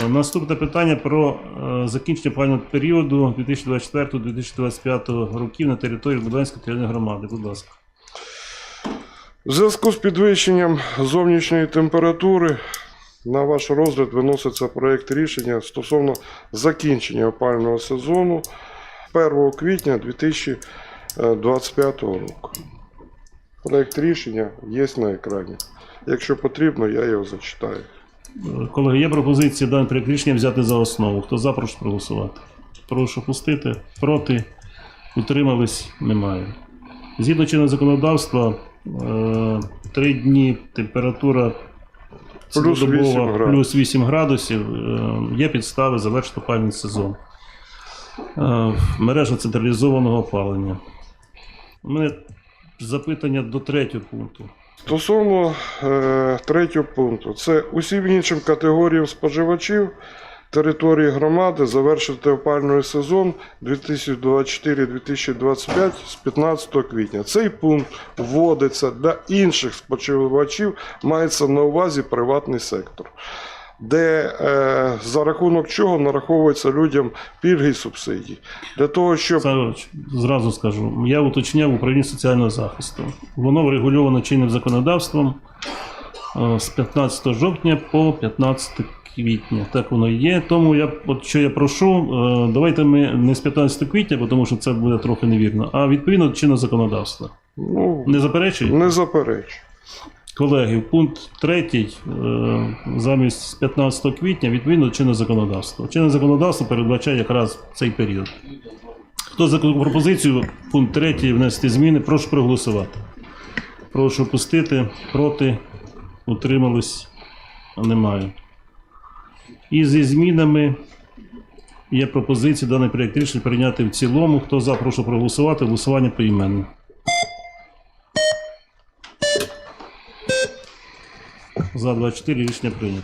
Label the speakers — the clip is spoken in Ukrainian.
Speaker 1: Е, Наступне питання про е, закінчення опалювального періоду 2024-2025 років на території Лубенської територіальної громади. Будь ласка.
Speaker 2: В зв'язку з підвищенням зовнішньої температури на ваш розгляд виноситься проєкт рішення стосовно закінчення опалювального сезону 1 квітня 2025 року. Проєкт рішення є на екрані. Якщо потрібно, я його зачитаю.
Speaker 1: Колеги, є пропозиція дане проєкт рішення взяти за основу. Хто за, прошу проголосувати. Прошу пустити. Проти. Утримались? Немає. Згідно чинного законодавства, е, три дні температура
Speaker 2: Плюс 8 градусів.
Speaker 1: плюс 8 градусів. е, Є підстави завершити опалювальний сезон. Е, Мережа централізованого опалення. У мене запитання до третього пункту.
Speaker 2: Стосовно е, третього пункту, це усім іншим категоріям споживачів території громади завершити опальний сезон 2024-2025 з 15 квітня. Цей пункт вводиться для інших споживачів, мається на увазі приватний сектор, де е, за рахунок чого нараховуються людям пільги і субсидії. Для того, щоб
Speaker 1: Савич, зразу скажу, я уточняв управління соціального захисту. Воно врегульовано чинним законодавством е, з 15 жовтня по 15 квітня. Так воно і є. Тому я, от що я прошу, е, давайте ми не з 15 квітня, тому що це буде трохи невірно, а відповідно чинного законодавства.
Speaker 2: ну,
Speaker 1: Не заперечуєте?
Speaker 2: не заперечую.
Speaker 1: Колеги, пункт 3 замість 15 квітня відповідно до чинного законодавства. Чинне законодавство передбачає якраз цей період. Хто за пропозицію, пункт 3 внести зміни, прошу проголосувати. Прошу пустити, проти, утримались, немає. І зі змінами є пропозиція даний проєкт рішення прийняти в цілому. Хто за, прошу проголосувати. Голосування поіменно. За 24 рішення прийнято.